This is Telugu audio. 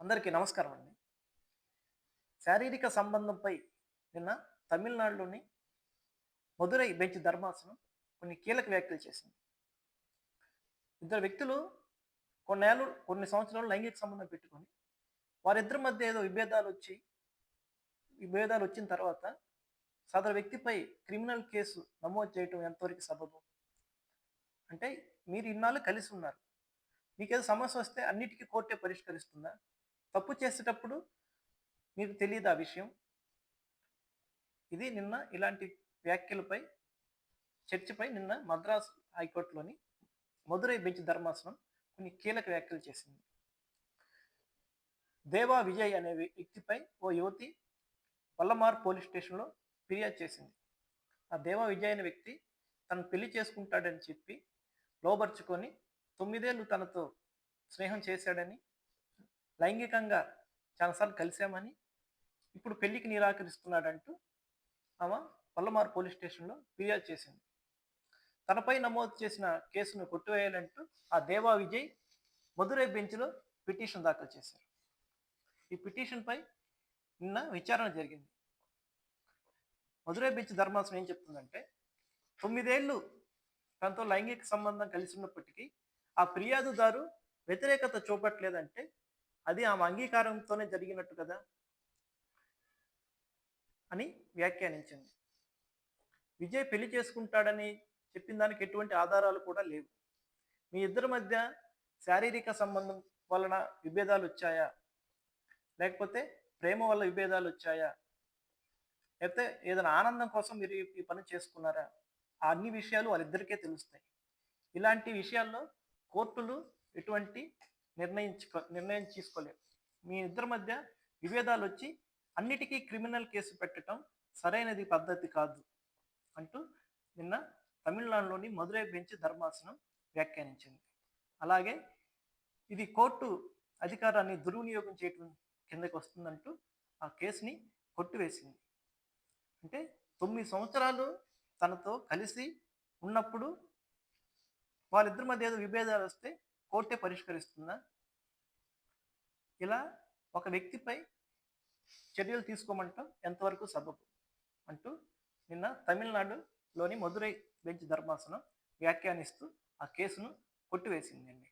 అందరికీ నమస్కారం అండి. శారీరక సంబంధంపై నిన్న తమిళనాడులోని మదురై బెంచ్ ధర్మాసనం కొన్ని కీలక వ్యాఖ్యలు చేసింది. ఇద్దరు వ్యక్తులు కొన్నేళ్ళు కొన్ని సంవత్సరాలు లైంగిక సంబంధం పెట్టుకొని వారిద్దరి మధ్య ఏదో విభేదాలు వచ్చి విభేదాలు వచ్చిన తర్వాత సదరు వ్యక్తిపై క్రిమినల్ కేసు నమోదు చేయటం ఎంతవరకు సబబు? అంటే మీరు ఇన్నాళ్ళు కలిసి ఉన్నారు. మీకేదో సమస్య వస్తే అన్నిటికీ కోర్టే పరిష్కరిస్తుందా? తప్పు చేసేటప్పుడు మీకు తెలియదు ఆ విషయం. ఇది నిన్న ఇలాంటి వ్యాఖ్యలపై చర్చపై నిన్న మద్రాసు హైకోర్టులోని మదురై బెంచ్ ధర్మాసనం కొన్ని కీలక వ్యాఖ్యలు చేసింది. దేవా విజయ్ అనే వ్యక్తిపై ఓ యువతి వల్లమార్ పోలీస్ స్టేషన్లో ఫిర్యాదు చేసింది. ఆ దేవా విజయ్ అనే వ్యక్తి తను పెళ్ళి చేసుకుంటాడని చెప్పి లోబర్చుకొని తొమ్మిదేళ్ళు తనతో స్నేహం చేశాడని లైంగికంగా చాలాసార్లు కలిశామని ఇప్పుడు పెళ్ళికి నిరాకరిస్తున్నాడంటూ ఆమె పల్లమారు పోలీస్ స్టేషన్లో ఫిర్యాదు చేసింది. తనపై నమోదు చేసిన కేసును కొట్టివేయాలంటూ ఆ దేవా విజయ్ మధురై బెంచ్లో పిటిషన్ దాఖలు చేశారు. ఈ పిటిషన్పై నిన్న విచారణ జరిగింది. మధురై బెంచ్ ధర్మాసనం ఏం చెప్తుందంటే తొమ్మిదేళ్ళు తనతో లైంగిక సంబంధం కలిసి ఉన్నప్పటికీ ఆ ఫిర్యాదుదారు వ్యతిరేకత చూపట్లేదంటే అది ఆమె అంగీకారంతోనే జరిగినట్టు కదా? అని వ్యాఖ్యానించింది. విజయ్ పెళ్ళి చేసుకుంటాడని చెప్పిన దానికి ఎటువంటి ఆధారాలు కూడా లేవు. మీ ఇద్దరి మధ్య శారీరక సంబంధం వలన విభేదాలు వచ్చాయా? లేకపోతే ప్రేమ వల్ల విభేదాలు వచ్చాయా? లేకపోతే ఏదైనా ఆనందం కోసం మీరు ఈ పని చేసుకున్నారా? ఆ అన్ని విషయాలు వాళ్ళిద్దరికే తెలుస్తాయి. ఇలాంటి విషయాల్లో కోర్టులు ఎటువంటి నిర్ణయించుకో నిర్ణయం తీసుకోలేవు మీ ఇద్దరి మధ్య విభేదాలు వచ్చి అన్నిటికీ క్రిమినల్ కేసు పెట్టడం సరైనది పద్ధతి కాదు అంటూ నిన్న తమిళనాడులోని మదురై బెంచ్ ధర్మాసనం వ్యాఖ్యానించింది. అలాగే ఇది కోర్టు అధికారాన్ని దుర్వినియోగం చేయటం కిందకి వస్తుందంటూ ఆ కేసుని కొట్టివేసింది. అంటే తొమ్మిది సంవత్సరాలు తనతో కలిసి ఉన్నప్పుడు వాళ్ళిద్దరి మధ్య ఏదో విభేదాలు వస్తే కోర్టే పరిష్కరిస్తుందా? ఇలా ఒక వ్యక్తిపై చర్యలు తీసుకోమంటాం ఎంతవరకు సబబు? అంటూ నిన్న తమిళనాడులోని మదురై బెంచ్ ధర్మాసనం వ్యాఖ్యానిస్తూ ఆ కేసును కొట్టివేసిందండి.